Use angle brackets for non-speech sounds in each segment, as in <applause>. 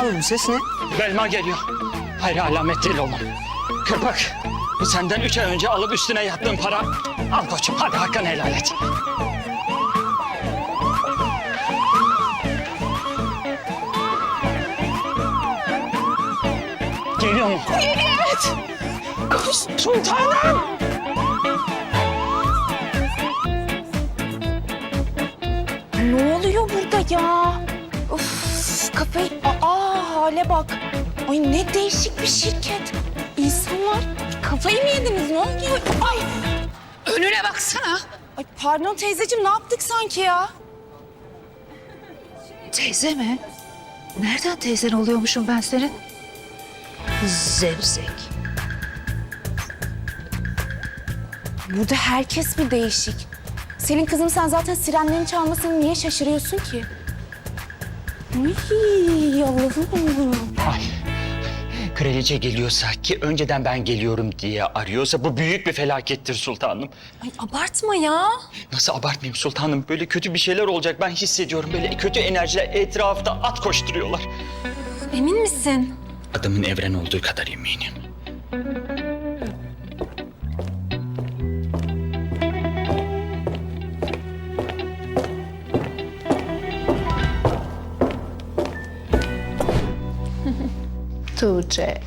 Mı bu ses ne? Belma geliyor. Hayır alamet değil oğlum. Kırpık. Bu senden üç ay önce alıp üstüne yattığın para. Al koçum hadi hakkını helal et. Geliyor mu? Evet. Sultanım. Ne oluyor burada ya? Of kafayı... Aa hale bak. Ay ne değişik bir şirket. İnsanlar kafayı mı yediniz? Ne oluyor? Ay, Önüne baksana. ay pardon teyzeciğim ne yaptık sanki ya? Teyze mi? Nereden teyzen oluyormuşum ben senin? Zevzek. Burada herkes bir değişik. Senin kızım sen zaten sirenlerin çalmasını niye şaşırıyorsun ki? Ay Allah'ım. Ay. Kraliçe geliyorsa ki önceden ben geliyorum diye arıyorsa bu büyük bir felakettir sultanım. Ay abartma ya. Nasıl abartmayayım sultanım? Böyle kötü bir şeyler olacak ben hissediyorum. Böyle kötü enerjiler etrafta at koşturuyorlar. Emin misin? Adamın evren olduğu kadar eminim. Tuğçe.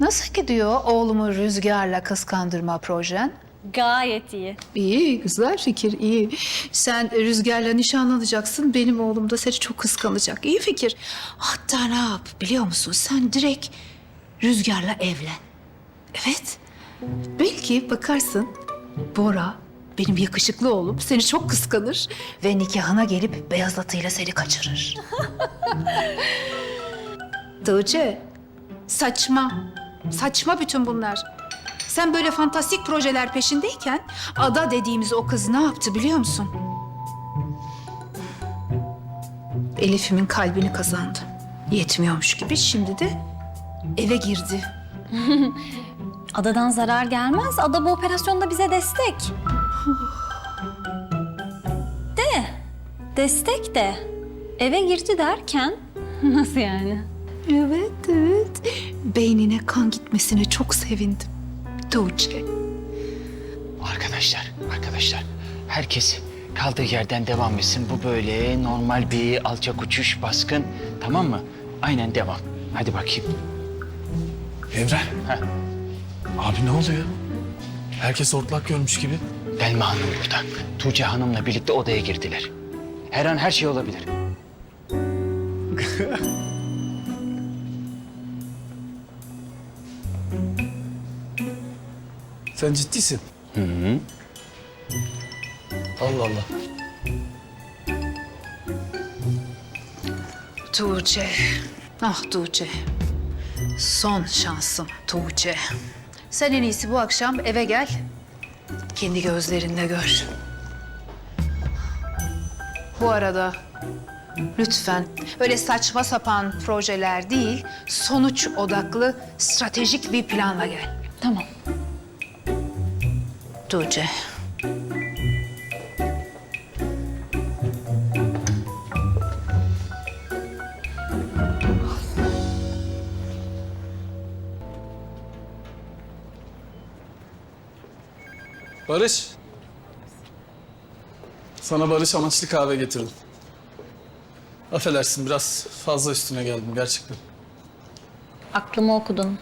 Nasıl gidiyor oğlumu rüzgarla kıskandırma projen? Gayet iyi. İyi, güzel fikir, iyi. Sen rüzgarla nişanlanacaksın, benim oğlum da seni çok kıskanacak. İyi fikir. Hatta ne yap biliyor musun? Sen direkt rüzgarla evlen. Evet. Belki bakarsın Bora benim yakışıklı oğlum seni çok kıskanır ve nikahına gelip beyaz atıyla seni kaçırır. <laughs> Tuğçe, saçma. Saçma bütün bunlar. Sen böyle fantastik projeler peşindeyken Ada dediğimiz o kız ne yaptı biliyor musun? Elif'imin kalbini kazandı. Yetmiyormuş gibi şimdi de eve girdi. <laughs> Adadan zarar gelmez. Ada bu operasyonda bize destek. De. Destek de. Eve girdi derken <laughs> nasıl yani? Evet, evet. Beynine kan gitmesine çok sevindim. Tuğçe. Arkadaşlar, arkadaşlar. Herkes kaldığı yerden devam etsin. Bu böyle normal bir alçak uçuş baskın. Tamam mı? Aynen devam. Hadi bakayım. Evren. Heh. Abi ne oluyor? Herkes ortlak görmüş gibi. Belma Hanım burada. Tuğçe Hanım'la birlikte odaya girdiler. Her an her şey olabilir. <laughs> Sen ciddisin. Hı hı. Allah Allah. Tuğçe. Ah Tuğçe. Son şansım Tuğçe. Sen en iyisi bu akşam eve gel. Kendi gözlerinle gör. Bu arada lütfen öyle saçma sapan projeler değil, sonuç odaklı stratejik bir planla gel. Tamam. Tuğçe. Barış. Sana Barış amaçlı kahve getirdim. Affedersin biraz fazla üstüne geldim gerçekten. Aklımı okudun.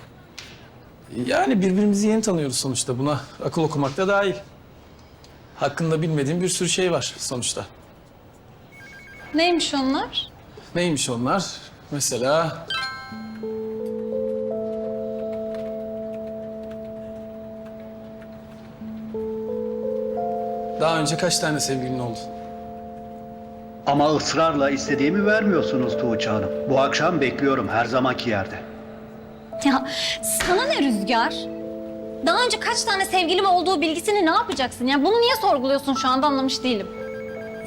Yani birbirimizi yeni tanıyoruz sonuçta. Buna akıl okumak da dahil. Hakkında bilmediğim bir sürü şey var sonuçta. Neymiş onlar? Neymiş onlar? Mesela... Daha önce kaç tane sevgilin oldu? Ama ısrarla istediğimi vermiyorsunuz Tuğçe Hanım. Bu akşam bekliyorum her zamanki yerde. <laughs> Ya sana ne Rüzgar? Daha önce kaç tane sevgilim olduğu bilgisini ne yapacaksın? Ya bunu niye sorguluyorsun şu anda anlamış değilim.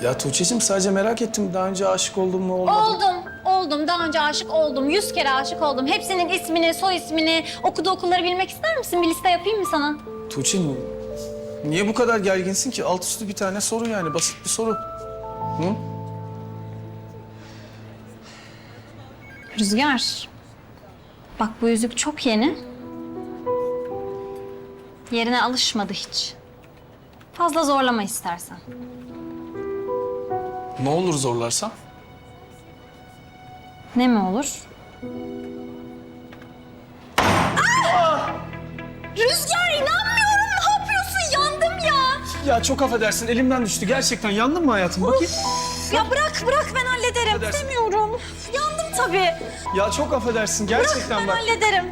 Ya Tuğçe'cim sadece merak ettim. Daha önce aşık oldun mu olmadın mı? Oldum, oldum. Daha önce aşık oldum. Yüz kere aşık oldum. Hepsinin ismini, soy ismini, okuduğu okulları bilmek ister misin? Bir liste yapayım mı sana? Tuğçe niye bu kadar gerginsin ki? Alt üstü bir tane soru yani basit bir soru. Hı? Rüzgar. Bak bu yüzük çok yeni. Yerine alışmadı hiç. Fazla zorlama istersen. Ne olur zorlarsam? Ne mi olur? Rüzgar inanmıyorum. Ne yapıyorsun? Yandım ya. Ya çok affedersin elimden düştü. Gerçekten yandın mı hayatım? Bakayım. Ya bırak bırak ben hallederim. Affedersin. Demiyorum. Yandım tabii. Ya çok affedersin. Gerçekten Ben bak. hallederim.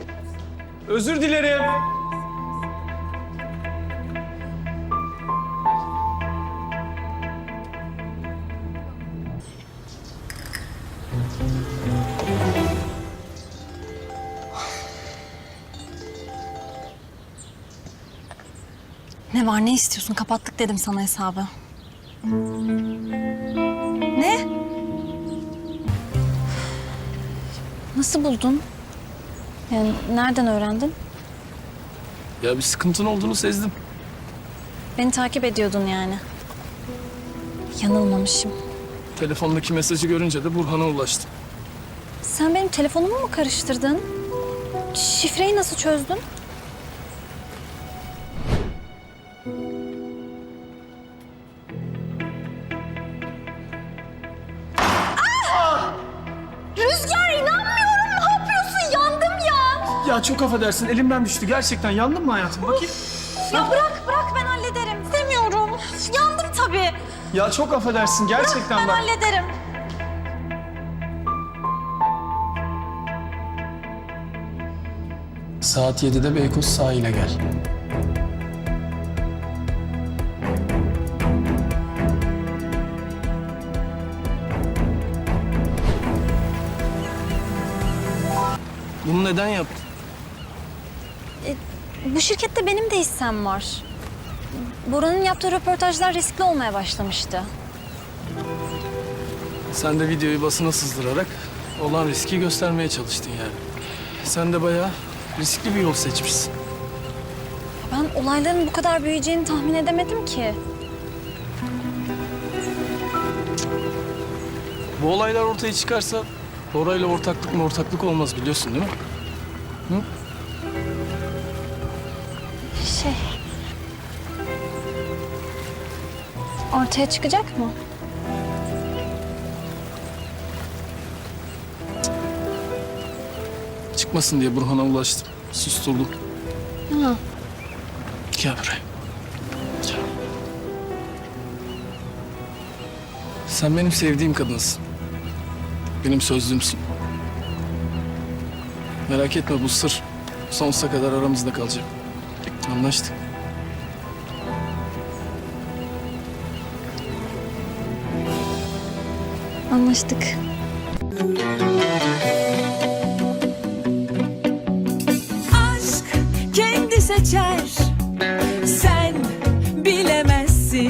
Özür dilerim. Ne var ne istiyorsun? Kapattık dedim sana hesabı. Nasıl buldun? Yani nereden öğrendin? Ya bir sıkıntın olduğunu sezdim. Beni takip ediyordun yani. Yanılmamışım. Telefondaki mesajı görünce de Burhan'a ulaştım. Sen benim telefonumu mu karıştırdın? Şifreyi nasıl çözdün? Ya. Çok affedersin elimden düştü. Gerçekten yandın mı hayatım? Bakayım. Ya bırak bırak ben hallederim. Demiyorum. Yandım tabii. Ya çok affedersin. Gerçekten Ben bak. hallederim. Saat 7'de Beykoz sahile gel. Bunu neden yaptın? Bu şirkette benim de hissem var. Bora'nın yaptığı röportajlar riskli olmaya başlamıştı. Sen de videoyu basına sızdırarak olan riski göstermeye çalıştın yani. Sen de bayağı riskli bir yol seçmişsin. Ben olayların bu kadar büyüyeceğini tahmin edemedim ki. Bu olaylar ortaya çıkarsa Bora'yla ortaklık mı ortaklık olmaz biliyorsun değil mi? Şey... Ortaya çıkacak mı? Çıkmasın diye Burhan'a ulaştım. Susturdum. Ha. Gel buraya. Gel. Sen benim sevdiğim kadınsın. Benim sözlümsün. Merak etme bu sır sonsuza kadar aramızda kalacak. Anlaştık. Anlaştık.